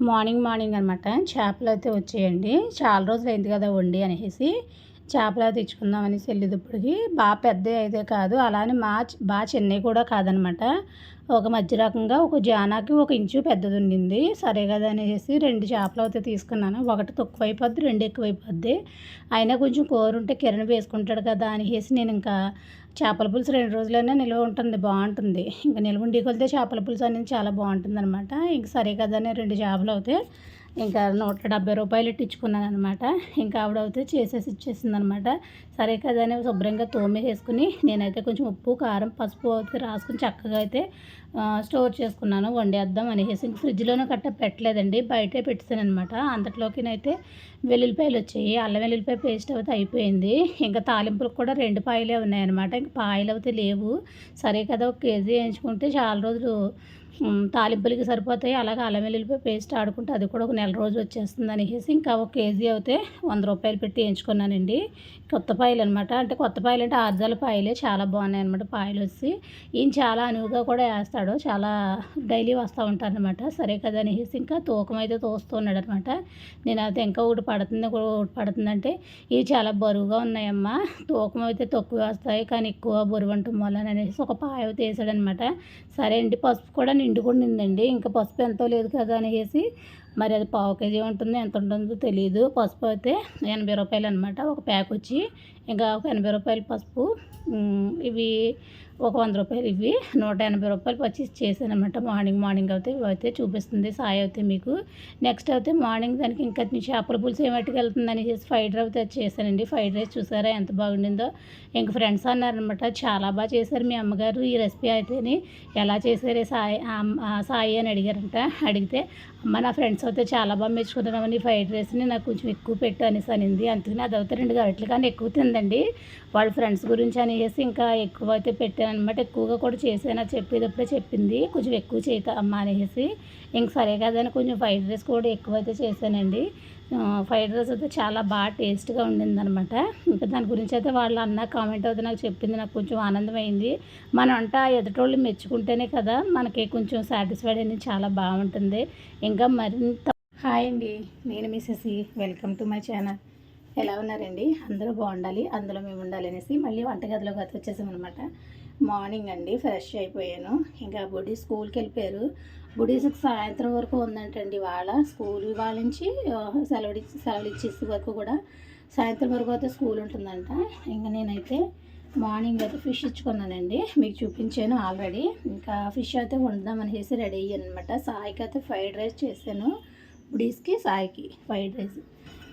Morning morning అనమాట చేపలు అయితే వచ్చేయండి. చాలా రోజులు అయింది కదా వండి అనేసి. చేపలు అయితే తెచ్చుకుందాం అనేసి వెళ్ళేటప్పటికి బాగా పెద్ద అయితే కాదు అలానే మా బాగా చిన్నవి కూడా కాదనమాట. ఒక మధ్య రకంగా ఒక జానాకి ఒక ఇంచు పెద్దది ఉండింది సరే కదా అనేసి రెండు చేపలు అయితే తీసుకున్నాను. ఒకటి తక్కువ అయిపోద్ది రెండు ఎక్కువ అయిపోద్ది అయినా కొంచెం కూర ఉంటే కిరణ్ వేసుకుంటాడు కదా అనేసి నేను ఇంకా చేపల పులుసు రెండు రోజులైనా నిల్వ ఉంటుంది బాగుంటుంది. ఇంకా నిల్వ ఉండి కొలితే చేపల పులుసు అనేది చాలా బాగుంటుంది అనమాట ఇంక సరే కదా అని రెండు చేపలు అయితే ఇంకా నూట డెబ్బై రూపాయలు ఇట్టించుకున్నాను అనమాట ఇంకా ఆవిడ అయితే చేసేసి ఇచ్చేసింది అనమాట సరే కదా అని శుభ్రంగా తోమి వేసుకుని నేనైతే కొంచెం ఉప్పు కారం పసుపు అయితే రాసుకుని చక్కగా అయితే స్టోర్ చేసుకున్నాను. వండేద్దాం అనేసి ఇంక ఫ్రిడ్జ్లోనే కట్ట పెట్టలేదండి. బయటే పెట్టాను అనమాట అంతట్లోకినైతే వెల్లుల్లిపాయలు వచ్చాయి. అల్లం వెల్లుల్లిపాయ పేస్ట్ అయితే అయిపోయింది. ఇంకా తాలింపులకు కూడా రెండు పాయలే ఉన్నాయన్నమాట. ఇంకా పాయలు అయితే లేవు. సరే కదా ఒక కేజీ వేయించుకుంటే చాలా రోజులు తాలింపులకి సరిపోతాయి. అలాగే అల్లం వెల్లుల్లిపాయ పేస్ట్ ఆడుకుంటే అది కూడా ఒక నెల రోజు వచ్చేస్తుంది అనేసి ఇంకా ఒక కేజీ అయితే వంద రూపాయలు పెట్టి వేయించుకున్నానండి కొత్త పాయలు అనమాట అంటే కొత్త పాయలు అంటే ఆర్జాల పాయలే చాలా బాగున్నాయి అనమాట పాయలు వచ్చి. ఈయన చాలా అనువుగా కూడా వేస్తాడు. చాలా డైలీ వస్తూ ఉంటారనమాట సరే కదా అనేసి ఇంకా తూకం అయితే తోస్తున్నాడు అనమాట నేను అయితే ఇంకా ఒకటి పడుతుంది ఒకటి పడుతుందంటే ఇవి చాలా బరువుగా ఉన్నాయమ్మా. తూకం అయితే తక్కువ వస్తాయి కానీ ఎక్కువ బరువు అంటూ అనేసి ఒక పాయ అయితే వేసాడనమాట సరే అండి పసుపు కూడా నిండుకుండిందండి ఇంకా పసుపు ఎంతో లేదు కదా అనేసి మరి అది పావు కేజీ ఉంటుంది ఎంత ఉంటుందో తెలియదు పసుపు అయితే ఎనభై రూపాయలు అనమాట ఒక ప్యాక్ వచ్చి ఇంకా ఒక ఎనభై రూపాయలు పసుపు. ఇవి ఒక వంద రూపాయలు ఇవి. నూట ఎనభై రూపాయలు వచ్చి చేశాను అనమాట మార్నింగ్ మార్నింగ్ అయితే అయితే చూపిస్తుంది. సాయి అయితే మీకు. నెక్స్ట్ అయితే మార్నింగ్ దానికి ఇంకా చేపల పులుసు ఏమట్టుకు వెళ్తుంది అనేసి ఫ్రైడ్ రైస్ అయితే చేశానండి. ఫ్రైడ్ రైస్ చూసారా ఎంత బాగుండిందో. ఇంక ఫ్రెండ్స్ అన్నారనమాట చాలా బాగా చేశారు మీ అమ్మగారు. ఈ రెసిపీ అయితేని ఎలా చేశారే సాయి సాయి అని అడిగారంట. అడిగితే అమ్మ నా ఫ్రెండ్స్ అయితే చాలా బాగా మెచ్చుకుంటున్నామని ఫ్రైడ్ రైస్ని నాకు కొంచెం ఎక్కువ పెట్టు అనేసి అనింది. అందుకని అది అయితే రెండు గరిటలు కానీ ఎక్కువ తిందండి వాళ్ళ ఫ్రెండ్స్ గురించి అనేసి ఇంకా ఎక్కువ అయితే పెట్టాను అనమాట ఎక్కువగా కూడా చేసాను చెప్పేటప్పుడే చెప్పింది కొంచెం ఎక్కువ చేత అమ్మ అనేసి. ఇంక సరే కదని కొంచెం ఫ్రైడ్ రైస్ కూడా ఎక్కువ అయితే చేశానండి. ఫ్రైడ్ రైస్ అయితే చాలా బాగా టేస్ట్గా ఉండిందనమాట ఇంకా దాని గురించి అయితే వాళ్ళు అన్న కామెంట్ అయితే నాకు చెప్పింది. నాకు కొంచెం ఆనందమైంది. మన వంట ఎదుటోళ్ళు మెచ్చుకుంటేనే కదా మనకి కొంచెం సాటిస్ఫైడ్ అనేది చాలా బాగుంటుంది. ఇంకా మరింత హాయ్ అండి. నేను మిస్సెసి వెల్కమ్ టు మై ఛానల్. ఎలా ఉన్నారండి? అందరూ బాగుండాలి. అందులో మేము ఉండాలి అనేసి మళ్ళీ వంటగదిలోకి అయితే వచ్చేసాం అనమాట మార్నింగ్ అండి. ఫ్రెష్ అయిపోయాను. ఇంకా బుడి స్కూల్కి వెళ్ళిపోయారు. గుడీస్కి సాయంత్రం వరకు ఉందంటండి వాళ్ళ స్కూల్ వాళ్ళ నుంచి సెలవు సెలవులు ఇచ్చేసి వరకు కూడా సాయంత్రం వరకు అయితే స్కూల్ ఉంటుందంట. ఇంకా నేనైతే మార్నింగ్ అయితే ఫిష్ ఇచ్చుకున్నానండి. మీకు చూపించాను ఆల్రెడీ. ఇంకా ఫిష్ అయితే వండుదాం అనేసి రెడీ అయ్యాను అనమాట సాయికి అయితే ఫ్రైడ్ రైస్ చేశాను. బుడీస్కి సాయికి ఫ్రైడ్ రైస్.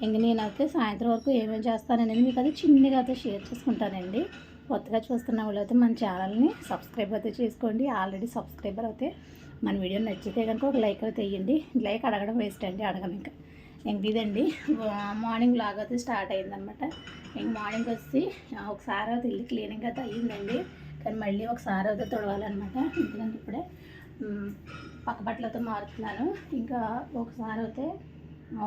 ఇంక నేనైతే సాయంత్రం వరకు ఏమేమి చేస్తాననేది మీకు అది చిన్నగా అయితే షేర్ చేసుకుంటానండి. కొత్తగా చూస్తున్న వాళ్ళు అయితే మన ఛానల్ని సబ్స్క్రైబ్ అయితే చేసుకోండి. ఆల్రెడీ సబ్స్క్రైబర్ అయితే మన వీడియో నచ్చితే కనుక ఒక లైక్ అయితే వేయండి లైక్ అడగడం వేస్ట్ అండి అడగం ఇంకా. ఇంక ఇదండి. మార్నింగ్ లాగ్ అయితే స్టార్ట్ అయిందనమాట ఇంక మార్నింగ్ వచ్చి ఒకసారి అయితే ఇల్లు క్లీనింగ్ అయితే అయ్యిందండి. కానీ మళ్ళీ ఒకసారి అయితే తొడవాలన్నమాట. ఎందుకంటే ఇప్పుడే పక్క బట్టలతో మారుతున్నాను. ఇంకా ఒకసారి అయితే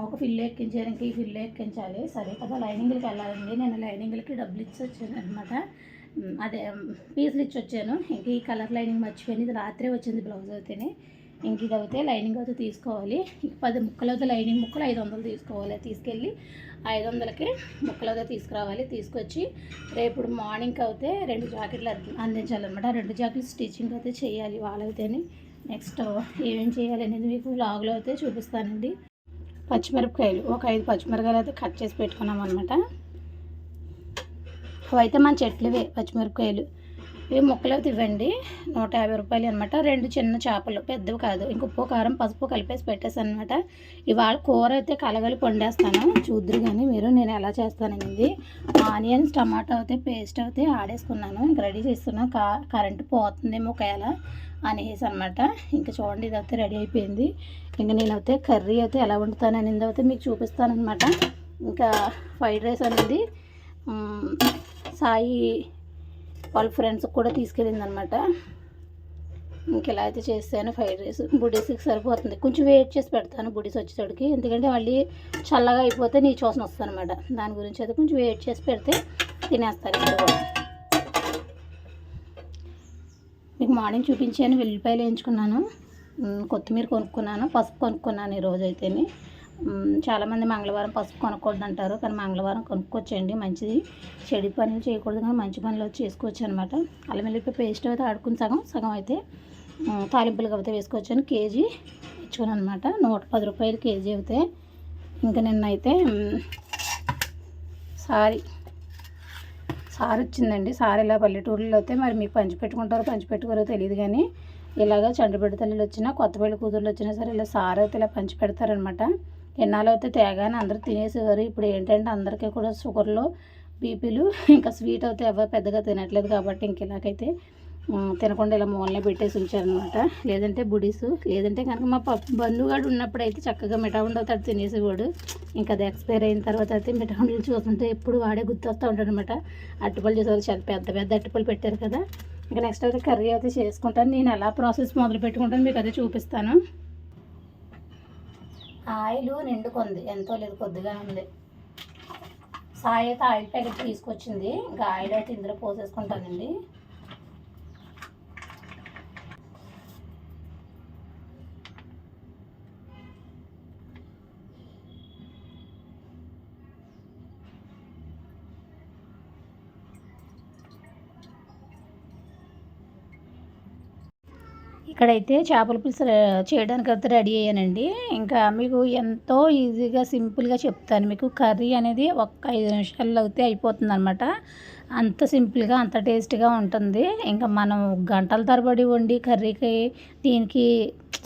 ఒక ఫిల్లు ఎక్కించడానికి ఈ ఫిల్లు ఎక్కించాలి. సరే కదా లైనింగ్లకి వెళ్ళాలండి. నేను లైనింగ్లకి డబ్బులు ఇచ్చి వచ్చాను అనమాట అదే పీసులు ఇచ్చి వచ్చాను ఇంక ఈ కలర్ లైనింగ్ మర్చిపోయింది. ఇది రాత్రే వచ్చింది బ్లౌజ్ అయితేనే. ఇంక ఇది అయితే లైనింగ్ అయితే తీసుకోవాలి. ఇంక పది ముక్కలు అయితే లైనింగ్ ముక్కలు ఐదు వందలు తీసుకోవాలి. తీసుకెళ్ళి ఐదు వందలకి ముక్కలు అయితే తీసుకురావాలి. తీసుకొచ్చి రేపు మార్నింగ్కి అయితే రెండు జాకెట్లు అందించాలన్నమాట. రెండు జాకెట్లు స్టిచ్చింగ్ అయితే చేయాలి వాళ్ళైతేనే. నెక్స్ట్ ఏమేం చేయాలి అనేది మీకు లాగులో అయితే చూపిస్తానండి. పచ్చిమిరపకాయలు. ఒక ఐదు పచ్చిమిరపకాయలు అయితే కట్ చేసి పెట్టుకున్నాం అనమాట అవైతే మన చెట్లువే పచ్చిమిరపకాయలు. ఇవి ముక్కలు అయితే ఇవ్వండి నూట యాభై రూపాయలు అనమాట రెండు చిన్న చేపలు. పెద్దవి కాదు. ఇంక ఉప్పు కారం పసుపు కలిపేసి పెట్టేసాను అనమాట ఇవాళ కూర అయితే కలగలి వండేస్తాను చూద్దరు కానీ మీరు నేను ఎలా చేస్తాననేది ఆనియన్స్ టమాటో అయితే పేస్ట్ అయితే ఆడేసుకున్నాను. ఇంక రెడీ చేస్తున్నా. కా కరెంటు పోతుందేమో ఒకవేళ అనేసి అనమాట ఇంకా చూడండి ఇదైతే రెడీ అయిపోయింది. ఇంకా నేనైతే కర్రీ అయితే ఎలా వండుతాను అనేది అయితే మీకు చూపిస్తానమాట ఇంకా ఫ్రైడ్ రైస్ అనేది సాయి వాళ్ళ ఫ్రెండ్స్కి కూడా తీసుకెళ్ళింది అనమాట ఇంకెలా అయితే చేస్తాను ఫ్రైడ్ రైస్ బుడీస్కి సరిపోతుంది. కొంచెం వెయిట్ చేసి పెడతాను బుడీస్ వచ్చేసరికి ఎందుకంటే మళ్ళీ చల్లగా అయిపోతే నీ చూసిన వస్తాను అనమాట దాని గురించి అయితే కొంచెం వెయిట్ చేసి పెడితే తినేస్తారు ఇక్కడ కూడా. మీకు మార్నింగ్ చూపించాను వెల్లిపాయలు వేయించుకున్నాను. కొత్తిమీర కొనుక్కున్నాను పసుపు కొనుక్కున్నాను ఈరోజు అయితేనే చాలామంది మంగళవారం పసుపు కొనుక్కోండి అంటారు కానీ మంగళవారం కొనుక్కోవచ్చండి మంచిది చెడు పనులు చేయకూడదు కానీ మంచి పనులు వచ్చి చేసుకోవచ్చు అనమాట అల్లం వెల్లిపాయ పేస్ట్ అయితే ఆడుకుని సగం సగం అయితే మ్, తాలింపులు అయితే వేసుకోవచ్చాను కేజీ ఇచ్చుకుని అనమాట నూట పది రూపాయలు కేజీ అయితే ఇంకా నిన్నైతే అయితే సారీ సారి వచ్చిందండి సారి ఇలా పల్లెటూరులో అయితే మరి మీకు పంచి పెట్టుకుంటారో తెలియదు కానీ ఇలాగ చండ్రబిడ్డ తల్లిలు వచ్చినా కొత్తపల్లి కూతుర్లు వచ్చినా సరే ఇలా సారి అయితే ఇలా పంచి పెడతారనమాట ఎన్నాళ్ళు అయితే తేగానే అందరూ తినేసేవారు. ఇప్పుడు ఏంటంటే అందరికీ కూడా షుగర్లు బీపీలు ఇంకా స్వీట్ అయితే ఎవరు పెద్దగా తినట్లేదు కాబట్టి ఇంక ఇలాగైతే తినకుండా ఇలా మూలనే పెట్టేసి ఉంచారనమాట. లేదంటే బుడీస్ లేదంటే కనుక మా పప్పు బంధుగాడు ఉన్నప్పుడు అయితే చక్కగా మిఠాయి అవుతాడు తినేసేవాడు. ఇంకా అది ఎక్స్పైర్ అయిన తర్వాత అయితే మిఠాయి చూస్తుంటే ఎప్పుడు వాడే గుర్తొస్తూ ఉంటాడు అనమాట అట్టుపళ్ళు చేసేవారు చాలా పెద్ద పెద్ద అట్టుపళ్ళు పెట్టారు కదా. ఇంకా నెక్స్ట్ అయితే కర్రీ అయితే చేసుకుంటాను. నేను ఎలా ప్రాసెస్ మొదలు పెట్టుకుంటాను మీకు అదే చూపిస్తాను. ఆయిల్ నిండుకుంది. ఎంతో లేదు కొద్దిగా ఉంది. సాయి అయితే ఆయిల్ ప్యాకెట్ తీసుకొచ్చింది. ఇంకా ఆయిల్ అయితే ఇందులో పోసేసుకుంటానండి. ఇక్కడైతే చేపల పులుసు చేయడానికి అయితే రెడీ అయ్యానండి. ఇంకా మీకు ఎంతో ఈజీగా సింపుల్గా చెప్తాను. మీకు కర్రీ అనేది ఒక్క ఐదు నిమిషాల్లో అయితే అయిపోతుంది అనమాట అంత సింపుల్గా అంత టేస్ట్గా ఉంటుంది. ఇంకా మనం గంటల తరబడి వండి కర్రీకి దీనికి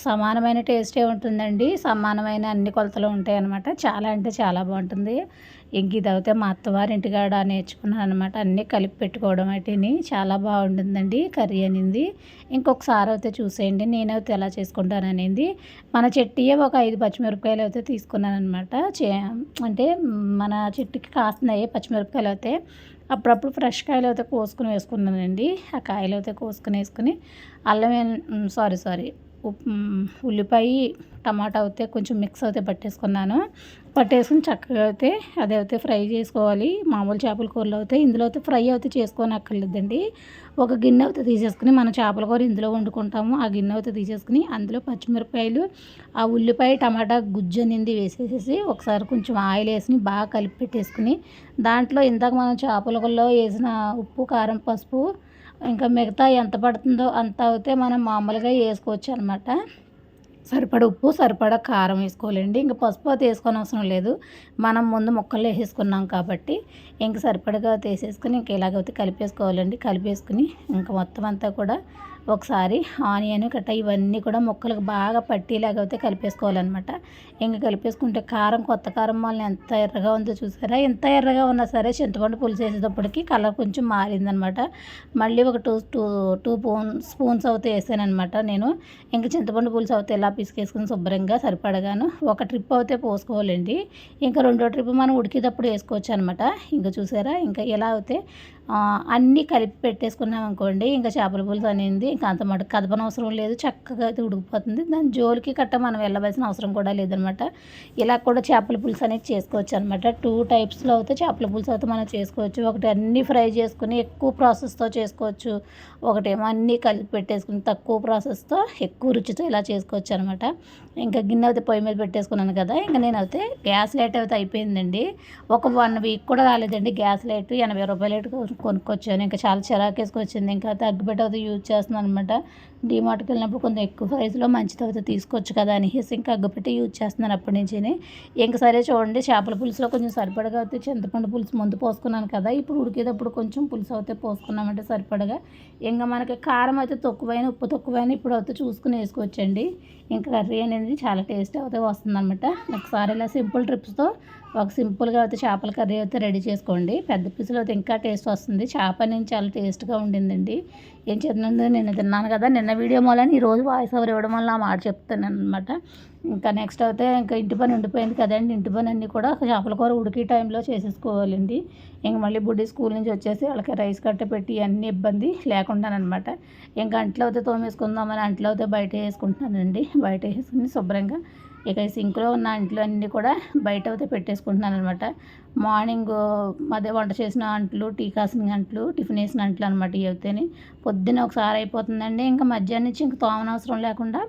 సమానమైన టేస్టే ఉంటుందండి. సమానమైన అన్ని కొలతలు ఉంటాయి అనమాట చాలా అంటే చాలా బాగుంటుంది. ఇంక ఇది అయితే మా అత్తవారింటి కాడ నేర్చుకున్నాను అనమాట అన్నీ కలిపి పెట్టుకోవడం వాటిని చాలా బాగుంటుందండి కర్రీ అనింది. ఇంకొకసారి అయితే చూసేయండి. నేనైతే ఎలా చేసుకుంటాను అనేది. మన చెట్టుయే ఒక ఐదు పచ్చిమిరపకాయలు అయితే తీసుకున్నాను అనమాట చే అంటే మన చెట్టుకి కాస్తున్నాయి పచ్చిమిరపకాయలు అయితే అప్పుడప్పుడు ఫ్రెష్ కాయలు అయితే కోసుకుని వేసుకున్నానండి. ఆ కాయలు అయితే కోసుకుని వేసుకుని అల్లం సారీ సారీ ఉల్లిపాయ టమాటా అయితే కొంచెం మిక్స్ అయితే పట్టేసుకున్నాను. పట్టేసుకుని చక్కగా అయితే అదే అయితే ఫ్రై చేసుకోవాలి. మామూలు చేపల కూరలో అయితే ఇందులో అయితే ఫ్రై అయితే చేసుకొని అక్కర్లేదండి ఒక గిన్నె అయితే తీసేసుకుని మనం చేపల కూర ఇందులో వండుకుంటాము. ఆ గిన్నె అయితే తీసేసుకుని అందులో పచ్చిమిరపకాయలు ఆ ఉల్లిపాయ టమాటా గుజ్జు అనేది వేసేసేసి ఒకసారి కొంచెం ఆయిల్ వేసి బాగా కలిపి పెట్టేసుకుని దాంట్లో ఇందాక మనం చేపల కూరలో వేసిన ఉప్పు కారం పసుపు ఇంకా మిగతా ఎంత పడుతుందో అంత అయితే మనం మామూలుగా వేసుకోవచ్చు అనమాట సరిపడ ఉప్పు సరిపడ కారం వేసుకోవాలండి. ఇంకా పసుపు అయితే వేసుకొని అవసరం లేదు. మనం ముందు ముక్కలు వేసేసుకున్నాం కాబట్టి ఇంక సరిపడగా వేసేసుకుని ఇంక ఇలాగైతే కలిపేసుకోవాలండి. కలిపేసుకుని ఇంకా మొత్తం అంతా కూడా ఒకసారి ఆనియన్ కట్ట ఇవన్నీ కూడా ముక్కలకు బాగా పట్టేలాగా అయితే కలిపేసుకోవాలన్నమాట. ఇంకా కలిపేసుకుంటే కారం కొత్త కారం వాళ్ళని ఎంత ఎర్రగా ఉందో చూసారా? ఎంత ఎర్రగా ఉన్నా సరే చింతపండు పులుసు వేసేటప్పటికి కలర్ కొంచెం మారిందనమాట మళ్ళీ ఒక two two two spoon spoons అయితే వేసాను అనమాట నేను. ఇంకా చింతపండు పులుసు అయితే ఇలా పిసికేసుకుని శుభ్రంగా సరిపడగాను ఒక ట్రిప్ అయితే పోసుకోవాలండి. ఇంకా రెండో ట్రిప్ మనం ఉడికేటప్పుడు వేసుకోవచ్చు అనమాట ఇంకా చూసారా? ఇంకా ఎలా అయితే అన్నీ కలిపి పెట్టేసుకున్నాం అనుకోండి ఇంకా చేపల పులుసు అనేది ఇంకా అంత మటు కదపనవసరం లేదు చక్కగా అయితే ఉడికిపోతుంది. దాని జోలికి కట్ట మనం వెళ్ళవలసిన అవసరం కూడా లేదనమాట. ఇలా కూడా చేపల పులుసు అనేది చేసుకోవచ్చు అనమాట. టూ టైప్స్లో అయితే చేపల పులుసు అయితే మనం చేసుకోవచ్చు. ఒకటి అన్నీ ఫ్రై చేసుకుని ఎక్కువ ప్రాసెస్తో చేసుకోవచ్చు. ఒకటేమో అన్నీ కలిపి పెట్టేసుకుని తక్కువ ప్రాసెస్తో ఎక్కువ రుచితో ఇలా చేసుకోవచ్చు అనమాట. ఇంకా గిన్నె అయితే పొయ్యి మీద పెట్టేసుకున్నాను కదా ఇంకా నేను అయితే గ్యాస్ లైట్ అయితే అయిపోయిందండి. ఒక వన్ వీక్ కూడా రాలేదండి గ్యాస్ లైట్ ఎనభై రూపాయలు లైట్ కొనుక్కొచ్చాను. ఇంకా చాలా చిరాకేసుకొచ్చింది. ఇంకా తగ్గిపెట్టి అయితే యూజ్ చేస్తున్నాను అనమాట డిమార్ట్కి వెళ్ళినప్పుడు కొంచెం ఎక్కువ ప్రైస్లో మంచిది అయితే తీసుకోవచ్చు కదా అనేసి ఇంకా అగ్గిపెట్టి యూజ్ చేస్తున్నాను అప్పటి నుంచి ఇంకా సరే చూడండి చేపల పులుసులో కొంచెం సరిపడగా అయితే చింతపండు పులుసు ముందు పోసుకున్నాను కదా ఇప్పుడు ఉడికేటప్పుడు కొంచెం పులుసు అయితే పోసుకున్నామంటే సరిపడగా. ఇంకా మనకి కారం అయితే తక్కువైన ఉప్పు తక్కువైన ఇప్పుడు అయితే చూసుకుని వేసుకోవచ్చండి. ఇంకా కర్రీ అనేది చాలా టేస్ట్ అయితే వస్తుందన్నమాట. ఒకసారి ఇలా సింపుల్ ట్రిప్స్తో ఒక సింపుల్గా అయితే చేపల కర్రీ అయితే రెడీ చేసుకోండి. పెద్ద పీసులు అయితే ఇంకా టేస్ట్ వస్తుంది. చేప నేను చాలా టేస్ట్గా ఉండిందండి. ఏం చేస్తున్నాను నిన్న తిన్నాను కదా నిన్న వీడియో మూలని ఈరోజు వాయిస్ ఓవర్ ఇవ్వడం వల్ల ఆ మాట చెప్తున్నాను అనమాట ఇంకా నెక్స్ట్ అయితే ఇంకా ఇంటి పని ఉండిపోయింది కదండి. ఇంటి పని అన్నీ కూడా చేపల కూర ఉడికే టైంలో చేసేసుకోవాలండి. ఇంక మళ్ళీ బుడ్డి స్కూల్ నుంచి వచ్చేసి వాళ్ళకి రైస్ కట్ట పెట్టి అన్ని ఇబ్బంది లేకుండానమాట ఇంకా అంట్లో అయితే తోమేసుకుందామని అంట్లో అయితే బయట వేసుకుంటున్నానండి. బయట వేసుకుని శుభ్రంగా ఇక సింక్లో ఉన్న అంట్లు అన్నీ కూడా బయట అయితే పెట్టేసుకుంటున్నాను అనమాట మార్నింగ్ అదే వంట చేసిన అంట్లు టీ కాసిన అంట్లు టిఫిన్ వేసిన అంట్లు అనమాట ఇవి అయితేనే పొద్దున్న ఒకసారి అయిపోతుందండి. ఇంకా మధ్యాహ్నం నుంచి ఇంకా తోమనవసరం లేకుండా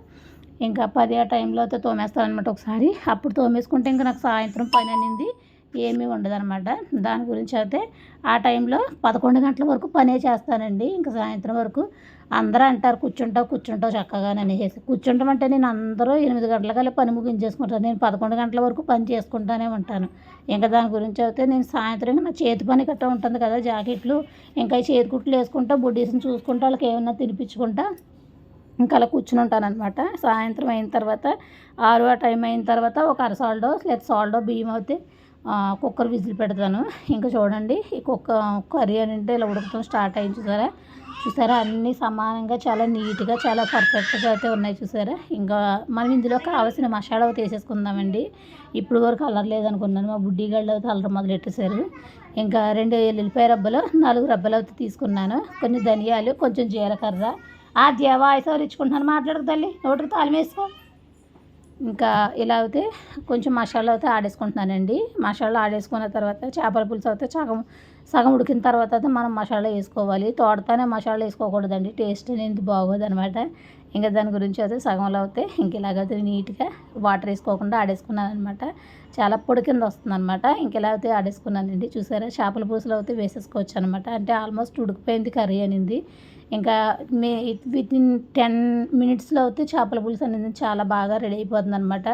ఇంకా పది ఆ టైంలో అయితే తోమేస్తాను అనమాట ఒకసారి. అప్పుడు తోమేసుకుంటే ఇంకా నాకు సాయంత్రం పని అనింది. ఏమీ ఉండదన్నమాట. దాని గురించి అయితే ఆ టైంలో పదకొండు గంటల వరకు పనే చేస్తానండి. ఇంకా సాయంత్రం వరకు అందరూ అంటారు కూర్చుంటావు కూర్చుంటావు చక్కగా అనేసి కూర్చుంటాం అంటే నేను అందరూ ఎనిమిది గంటలకల్లా పని ముగించేసుకుంటాను. నేను పదకొండు గంటల వరకు పని చేసుకుంటానే ఉంటాను. ఇంకా దాని గురించి అయితే నేను సాయంత్రం నా చేతి పని గట్రా ఉంటుంది కదా జాకెట్లు ఇంకా చేతి కుట్లు వేసుకుంటా బుడ్డీస్ని చూసుకుంటా వాళ్ళకి ఏమన్నా తినిపించుకుంటా ఇంకా అలా కూర్చుని ఉంటానమాట సాయంత్రం అయిన తర్వాత ఆరు ఆ టైం అయిన తర్వాత ఒక అర సాల్డో లేదా సాల్డో బియ్యం అయితే కుక్కర్ విజిల్ పెడతాను. ఇంకా చూడండి ఈ కుక్క కర్రీ అని అంటే ఇలా ఉడకటం స్టార్ట్ అయింది చూసారా? చూసారా? అన్నీ సమానంగా చాలా నీట్గా చాలా పర్ఫెక్ట్గా అయితే ఉన్నాయి చూసారా? ఇంకా మనం ఇందులో కావాల్సిన మసాలా అయితే వేసేసుకుందామండి. ఇప్పుడు వరకు కలర్ లేదనుకున్నాను. మా బుడ్డి గళ్ళు అయితే అల్లరి మొదలెట్టేశారు. ఇంకా రెండు ఎల్లిపాయ రబ్బలు నాలుగు రబ్బలు అయితే తీసుకున్నాను. కొన్ని ధనియాలు కొంచెం జీలకర్ర. ఆ దేవా ఐసవర్ ఇచ్చుకుంటున్నాను మాట్లాడకు తల్లి. నోటికి తాళం వేసుకో. ఇంకా ఇలా అయితే కొంచెం మసాలా అయితే ఆడేసుకుంటున్నానండి మసాలా ఆడేసుకున్న తర్వాత చేపల పులుసు అయితే సగం సగం ఉడికిన తర్వాత అయితే మనం మసాలా వేసుకోవాలి. తోడతానే మసాలా వేసుకోకూడదండి. టేస్ట్ అనేది బాగోదు అనమాట ఇంకా దాని గురించి అయితే సగంలో అయితే ఇంక ఇలాగైతే నీట్గా వాటర్ వేసుకోకుండా ఆడేసుకున్నాను అనమాట చాలా పొడి కింద వస్తుంది అనమాట ఇంక ఇలా అయితే ఆడేసుకున్నానండి చూసారా? చేపల పులుసులో అయితే వేసేసుకోవచ్చు అనమాట అంటే ఆల్మోస్ట్ ఉడికిపోయింది కర్రీ అనింది. ఇంకా మే విత్ ఇన్ టెన్ మినిట్స్లో అయితే చేపల పులుసు అనేది చాలా బాగా రెడీ అయిపోతుంది అనమాట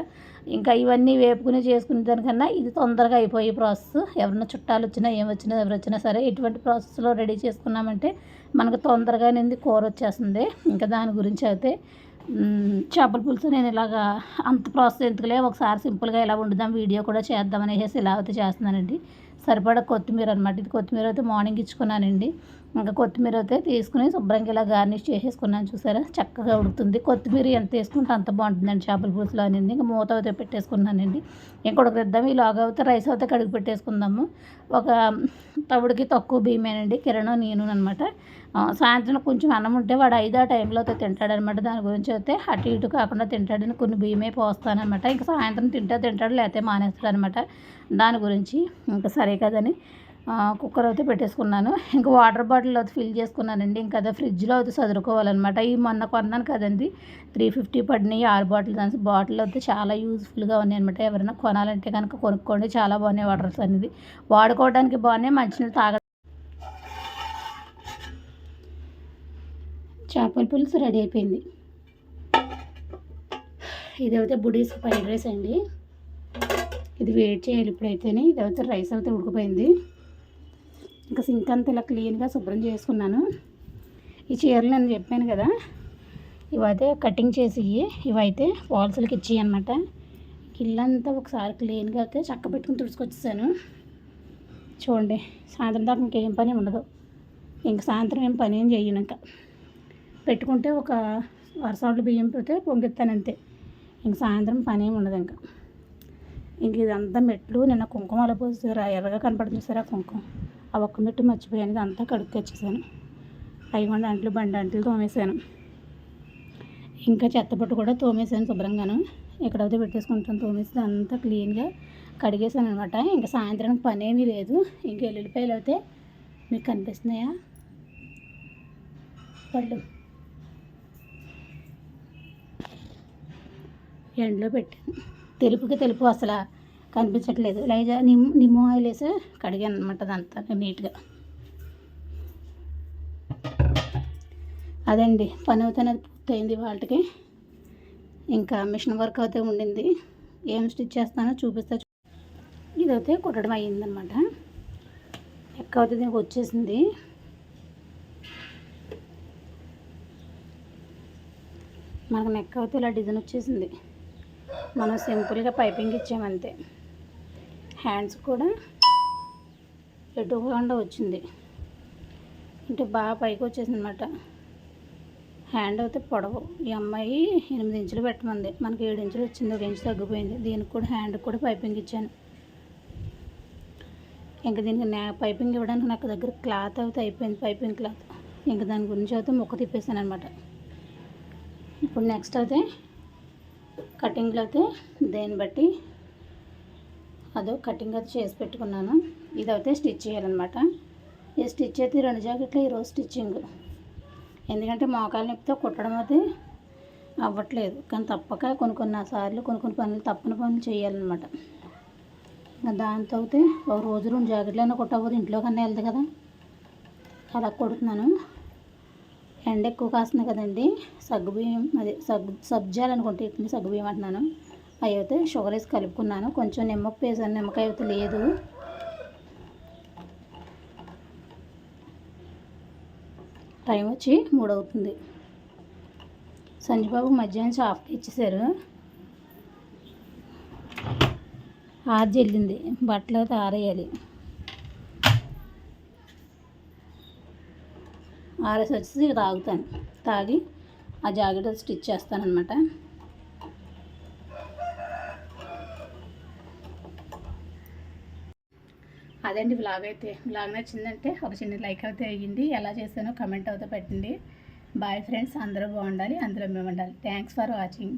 ఇంకా ఇవన్నీ వేపుకుని చేసుకునే దానికన్నా ఇది తొందరగా అయిపోయే ప్రాసెస్ ఎవరైనా చుట్టాలు వచ్చినా ఏం వచ్చినా ఎవరు వచ్చినా సరే ఇటువంటి ప్రాసెస్లో రెడీ చేసుకున్నామంటే మనకు తొందరగా అనేది కూర వచ్చేస్తుంది. ఇంకా దాని గురించి అయితే చేపల పులుసు నేను ఇలాగా అంత ప్రాసెస్ ఎందుకులే ఒకసారి సింపుల్గా ఇలా వండుదాం వీడియో కూడా చేద్దాం అనేసి ఇలా అయితే చేస్తున్నానండి. సరిపడా కొత్తిమీర అనమాట ఇది కొత్తిమీర అయితే మార్నింగ్ ఇచ్చుకున్నానండి. ఇంకా కొత్తిమీర అయితే తీసుకుని శుభ్రంగా ఇలా గార్నిష్ చేసేసుకున్నాను చూసారా? చక్కగా ఉడుకుతుంది. కొత్తిమీర ఎంత వేసుకుంటే అంత బాగుంటుందండి చేపల పులుసులో అనేది. ఇంకా మూత అయితే పెట్టేసుకున్నానండి. ఇంకా ఈ లాగా అయితే రైస్ అయితే కడిగి పెట్టేసుకుందాము. ఒక తవుడికి తక్కువ బియ్యమేనండి కిరణం నేను అనమాట సాయంత్రం కొంచెం అన్నం ఉంటే వాడు ఐదో టైంలో అయితే తింటాడనమాట దాని గురించి అయితే అటు ఇటు కాకుండా తింటాడని కొన్ని బియ్యమే పోస్తానమాట ఇంకా సాయంత్రం తింటే తింటాడు లేకపోతే మానేస్తాడు అనమాట దాని గురించి ఇంకా సరే కదని. కుక్కర్ అయితే పెట్టేసుకున్నాను. ఇంకా వాటర్ బాటిల్ అయితే ఫిల్ చేసుకున్నానండి. ఇంకా అదే ఫ్రిడ్జ్లో అయితే చదువుకోవాలన్నమాట ఈ మొన్న కొన్నాను కదండి. త్రీ ఫిఫ్టీ పడినాయి. ఆరు బాటిల్ దాని బాటిల్ అయితే చాలా యూజ్ఫుల్గా ఉన్నాయి అనమాట ఎవరైనా కొనాలంటే కనుక కొనుక్కోండి. చాలా బాగున్నాయి వాటర్స్ అనేది వాడుకోవడానికి బాగున్నాయి. మంచినీళ్ళు తాగ చేపల పులుసు రెడీ అయిపోయింది. ఇదైతే బుడీస్ ఫ్రైడ్ రైస్ అండి. ఇది వెయిట్ చేయాలి ఇప్పుడైతేనే. ఇదైతే రైస్ అయితే ఉడికిపోయింది. ఇంకా సింక్ అంతా ఇలా క్లీన్గా శుభ్రం చేసుకున్నాను. ఈ చీరలు నేను చెప్పాను కదా ఇవైతే కటింగ్ చేసి ఇవైతే ఫాల్స్లకి ఇచ్చి అనమాట ఇల్లంతా ఒకసారి క్లీన్గా అయితే చక్క పెట్టుకుని తుడుచుకొచ్చేసాను. చూడండి సాయంత్రం దాకా ఇంకేం పని ఉండదు. ఇంక సాయంత్రం ఏం పని ఏం చేయను ఇంకా. పెట్టుకుంటే ఒక వరసాడు బియ్యం పెడితే పొంగిస్తాను అంతే. ఇంక సాయంత్రం పని ఏమి ఉండదు ఇంకా. ఇంక ఇదంతా మెట్లు నిన్న కుంకుమ అలా పోసి ఎర్రగా కనపడుతుంది ఆ కుంకుమ. ఆ ఒక్క మెట్టు మర్చిపోయాను ఇదంతా కడుక్కొచ్చేసాను అయిగొండ అంట్లు బండి అంట్లు తోమేశాను. ఇంకా చెత్తపట్టు కూడా తోమేశాను శుభ్రంగాను. ఎక్కడైతే పెట్టేసుకుంటాను తోమేసి అంతా క్లీన్గా కడిగేసాను అనమాట ఇంకా సాయంత్రానికి పని ఏమీ లేదు. ఇంక ఎల్లుల్లిపాయలు అయితే మీకు కనిపిస్తున్నాయా? పళ్ళు. ఎండలో పెట్టాను. తెలుపుకి తెలుపు అసలు. కనిపించట్లేదు. లైజా నిమ్ నిమ్మ ఆయిల్ వేసి కడిగాను అనమాట అదంతా నీట్గా. అదండి పని అవుతానే పూర్తయింది వాళ్ళకి. ఇంకా మిషన్ వర్క్ అయితే ఉండింది. ఏం స్టిచ్ చేస్తానో చూపిస్తా ఇదైతే కుట్టడం అయ్యిందనమాట ఎక్క అవుతుంది దీనికి వచ్చేసింది. మనకు నెక్ అయితే ఇలా డిజైన్ వచ్చేసింది. మనం సింపుల్గా పైపింగ్ ఇచ్చామంతే. హ్యాండ్స్ కూడా ఎటుకుండా వచ్చింది. అంటే బాగా పైకి వచ్చేసింది అనమాట హ్యాండ్ అయితే పొడవు. ఈ అమ్మాయి ఎనిమిది ఇంచులు పెట్టమంది. మనకి ఏడు ఇంచులు వచ్చింది. ఒక ఇంచు తగ్గిపోయింది. దీనికి కూడా హ్యాండ్ కూడా పైపింగ్ ఇచ్చాను. ఇంకా దీనికి నా పైపింగ్ ఇవ్వడానికి నాకు దగ్గర క్లాత్ అయితే అయిపోయింది. Piping cloth. ఇంకా దాని గురించి అయితే మొక్క తిప్పేసాను అనమాట ఇప్పుడు నెక్స్ట్ అయితే కటింగ్లో అయితే దేన్ని బట్టి అదో కటింగ్ అయితే చేసి పెట్టుకున్నాను. ఇది అయితే స్టిచ్ చేయాలన్నమాట. ఈ స్టిచ్ అయితే రెండు జాకెట్లు ఈరోజు స్టిచ్చింగ్. ఎందుకంటే మోకాలు నొప్పితో కుట్టడం అయితే అవ్వట్లేదు. కానీ తప్పక కొన్ని కొన్ని సార్లు కొన్ని కొన్ని పనులు తప్పని పనులు చేయాలన్నమాట. ఇంకా దాంతో అయితే ఒక రోజు రెండు జాకెట్లైనా కుట్టకపోతే ఇంట్లో కన్నా వెళ్తుంది కదా. అలా కొడుతున్నాను. ఎండ ఎక్కువ కాస్తుంది కదండి. సగ్గుబియ్యం అదే సగ్గు సబ్జాలు అనుకుంటే ఇట్లా సగ్గుబియ్యం అంటున్నాను. అవి అయితే షుగర్ వేసి కలుపుకున్నాను. కొంచెం నిమ్మకు వేసాను. నిమ్మకాయ అయితే లేదు. టైం వచ్చి మూడు అవుతుంది. మధ్యాహ్నం షాప్కి ఇచ్చేసారు ఆరు చెల్లింది బట్టలు అయితే ఆరేయాలి. ఆరేసి వచ్చేసి తాగుతాను. తాగి ఆ జాకెట్ స్టిచ్ చేస్తానమాట అదండి వ్లాగ్ అయితే. వ్లాగ్ నచ్చిందంటే ఒక చిన్న లైక్ అయితే అయ్యింది ఎలా చేశానో కమెంట్ అయితే పెట్టండి. బాయ్ ఫ్రెండ్స్ అందరూ బాగుండాలి అందరూ మేము ఉండాలి థ్యాంక్స్ ఫర్ వాచింగ్